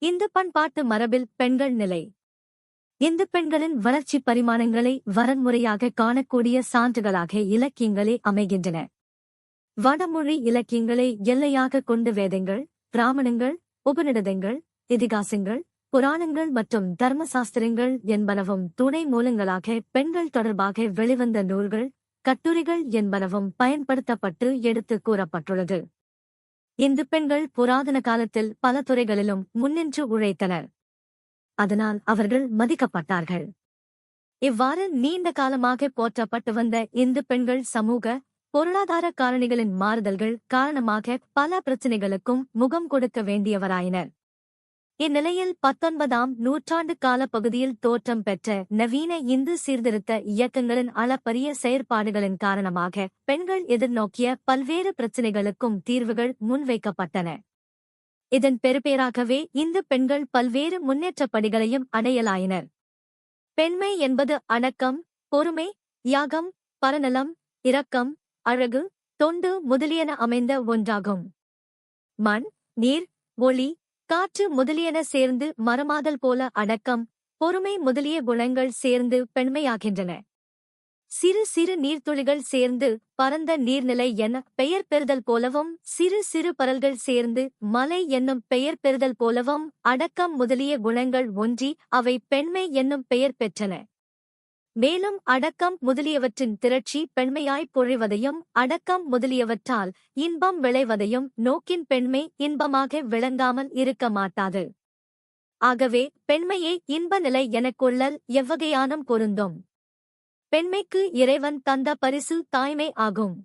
இந்து பண்பாட்டு மரபில் பெண்கள் நிலை. இந்து பெண்களின் வளர்ச்சி பரிமாணங்களை வரன்முறையாக காணக்கூடிய சான்றுகளாக இலக்கியங்களே அமைகின்றன. வடமொழி இலக்கியங்களை எல்லையாக கொண்டு வேதங்கள் பிராமணங்கள் உபநிடதங்கள் இதிகாசங்கள் புராணங்கள் மற்றும் தர்மசாஸ்திரங்கள் என்பனவும் துணை மூலங்களாக பெண்கள் தொடர்பாக வெளிவந்த நூல்கள் கட்டுரைகள் என்பனவும் பயன்படுத்தப்பட்டு எடுத்துக் கூறப்பட்டுள்ளது. இந்து பெண்கள் புராதன காலத்தில் பல துறைகளிலும் முன்னின்று உழைத்தனர். அதனால் அவர்கள் மதிக்கப்பட்டார்கள். இவ்வாறு நீண்ட காலமாக போற்றப்பட்டு வந்த இந்து பெண்கள் சமூக பொருளாதார காரணிகளின் மாறுதல்கள் காரணமாக பல பிரச்சினைகளுக்கும் முகம் கொடுக்க வேண்டியவராயினர். இந்நிலையில் பத்தொன்பதாம் நூற்றாண்டு கால பகுதியில் தோற்றம் பெற்ற நவீன இந்து சீர்திருத்த இயக்கங்களின் அளப்பரிய செயற்பாடுகளின் காரணமாக பெண்கள் எதிர்நோக்கிய பல்வேறு பிரச்சினைகளுக்கும் தீர்வுகள் முன்வைக்கப்பட்டன. இதன் பெறுபேராகவே இந்து பெண்கள் பல்வேறு முன்னேற்றப் படிகளையும் அடையலாயினர். பெண்மை என்பது அடக்கம் பொறுமை யாகம் பரநலம் இரக்கம் அழகு தொண்டு முதலியன அமைந்த ஒன்றாகும். மண் நீர் ஒளி காற்று முதலியன சேர்ந்து மரமாதல் போல அடக்கம் பொறுமை முதலிய குணங்கள் சேர்ந்து பெண்மையாகின்றன. சிறு சிறு நீர்த்துளிகள் சேர்ந்து பரந்த நீர்நிலை என பெயர் பெறுதல் போலவும் சிறு சிறு பரல்கள் சேர்ந்து மலை என்னும் பெயர் பெறுதல் போலவும் அடக்கம் முதலிய குணங்கள் ஒன்றி அவை பெண்மை என்னும் பெயர் பெற்றன. மேலும் அடக்கம் முதலியவற்றின் திரட்சி பெண்மையாய் பொழிவதையும் அடக்கம் முதலியவற்றால் இன்பம் விளைவதையும் நோக்கின் பெண்மை இன்பமாக விளங்காமல் இருக்க மாட்டாது. ஆகவே பெண்மையை இன்ப நிலை எனக் கொள்ளல் எவ்வகையானும் பொருந்தும். பெண்மைக்கு இறைவன் தந்த பரிசு தாய்மை ஆகும்.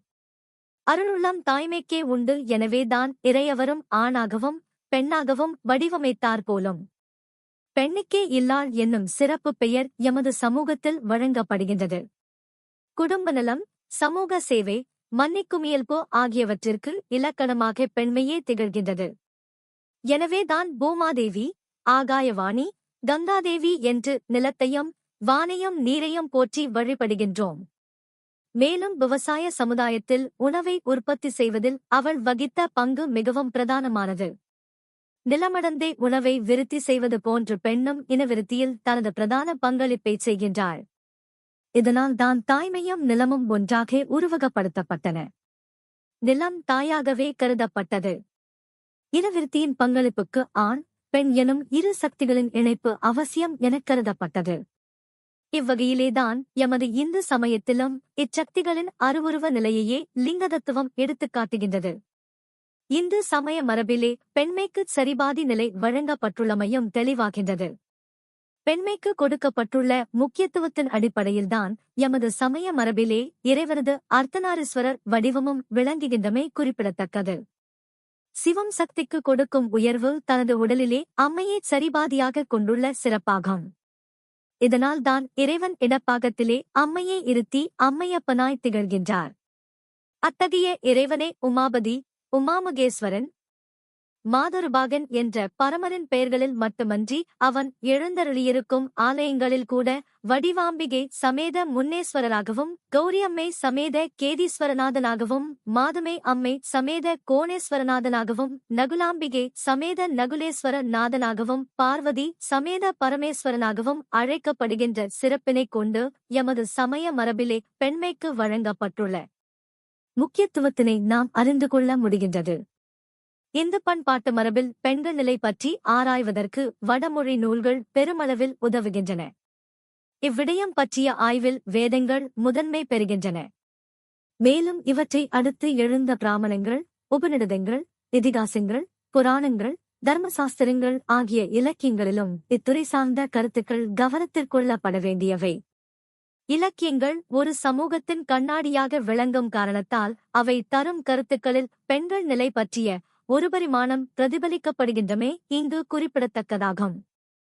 அருளுள்ளம் தாய்மைக்கே உண்டு எனவேதான் இறையவரும் ஆணாகவும் பெண்ணாகவும் வடிவமைத்தார் போலும். பெண்ணுக்கே இல்லாள் என்னும் சிறப்பு பெயர் எமது சமூகத்தில் வழங்கப்படுகின்றது. குடும்ப நலம் சமூக சேவை மன்னிக்குமியல்பு ஆகியவற்றிற்கு இலக்கணமாக பெண்மையே திகழ்கின்றது. எனவேதான் பூமாதேவி ஆகாயவாணி கங்காதேவி என்று நிலத்தையும் வானையும் நீரையும் போற்றி வழிபடுகின்றோம். மேலும் விவசாய சமுதாயத்தில் உணவை உற்பத்தி செய்வதில் அவள் வகித்த பங்கு மிகவும் பிரதானமானது. நிலமடந்தே உணவை விருத்தி செய்வது போன்ற பெண்ணும் இனவிருத்தியில் தனது பிரதான பங்களிப்பைச் செய்கின்றாள். இதனால் தான் தாய்மையும் நிலமும் ஒன்றாக உருவகப்படுத்தப்பட்டன. நிலம் தாயாகவே கருதப்பட்டது. இனவிருத்தியின் பங்களிப்புக்கு ஆண் பெண் எனும் இரு சக்திகளின் இணைப்பு அவசியம் எனக் கருதப்பட்டது. இவ்வகையிலேதான் எமது இந்து சமயத்திலும் இச்சக்திகளின் அருவுருவ நிலையையே லிங்கதத்துவம் எடுத்துக்காட்டுகின்றது இந்து சமய மரபிலே பெண்மைக்கு சரிபாதி நிலை வழங்கப்பட்டுள்ளமையும் தெளிவாகின்றது. பெண்மைக்கு கொடுக்கப்பட்டுள்ள முக்கியத்துவத்தின் அடிப்படையில்தான் எமது சமய மரபிலே இறைவரது அர்த்தநாரீஸ்வரர் வடிவமும் விளங்குகின்றமை குறிப்பிடத்தக்கது. சிவம் சக்திக்கு கொடுக்கும் உயர்வு தனது உடலிலே அம்மையை சரிபாதியாக கொண்டுள்ள சிறப்பாகும். இதனால் தான் இறைவன் இடப்பாகத்திலே அம்மையை இருத்தி அம்மையப்பனாய் திகழ்கின்றார். அத்தகைய இறைவனே உமாபதி உமாமுகேஸ்வரன். மாதருபாகன் என்ற பரமரின் பெயர்களில் மட்டுமன்றி அவன் எழுந்தருளியிருக்கும் ஆலயங்களில் கூட வடிவாம்பிகை சமேத முன்னேஸ்வரராகவும் கௌரியம்மை சமேத கேதீஸ்வரநாதனாகவும் மாதமே அம்மை சமேத கோணேஸ்வரநாதனாகவும் நகுலாம்பிகை சமேத நகுலேஸ்வர நாதனாகவும் பார்வதி சமேத பரமேஸ்வரனாகவும் அழைக்கப்படுகின்ற சிறப்பினைக் கொண்டு எமது சமய மரபிலே பெண்மைக்கு வழங்கப்பட்டுள்ள முக்கியத்துவத்தினை நாம் அறிந்து கொள்ள முடிகின்றது. இந்து பண்பாட்டு மரபில் பெண்கள் நிலை பற்றி ஆராய்வதற்கு வடமொழி நூல்கள் பெருமளவில் உதவுகின்றன. இவ்விடயம் பற்றிய ஆய்வில் வேதங்கள் முதன்மை பெறுகின்றன. மேலும் இவற்றை அடுத்து எழுந்த பிராமணங்கள் உபநிடதங்கள் இதிகாசங்கள் புராணங்கள் தர்மசாஸ்திரங்கள் ஆகிய இலக்கியங்களிலும் இத்துறை சார்ந்த கருத்துக்கள் கவனத்திற்கொள்ளப்பட வேண்டியவை. இலக்கியங்கள் ஒரு சமூகத்தின் கண்ணாடியாக விளங்கும் காரணத்தால் அவை தரும் கருத்துக்களில் பெண்கள் நிலை பற்றிய ஒரு பரிமாணம் பிரதிபலிக்கப்படுகின்றமே இங்கு குறிப்பிடத்தக்கதாகும்.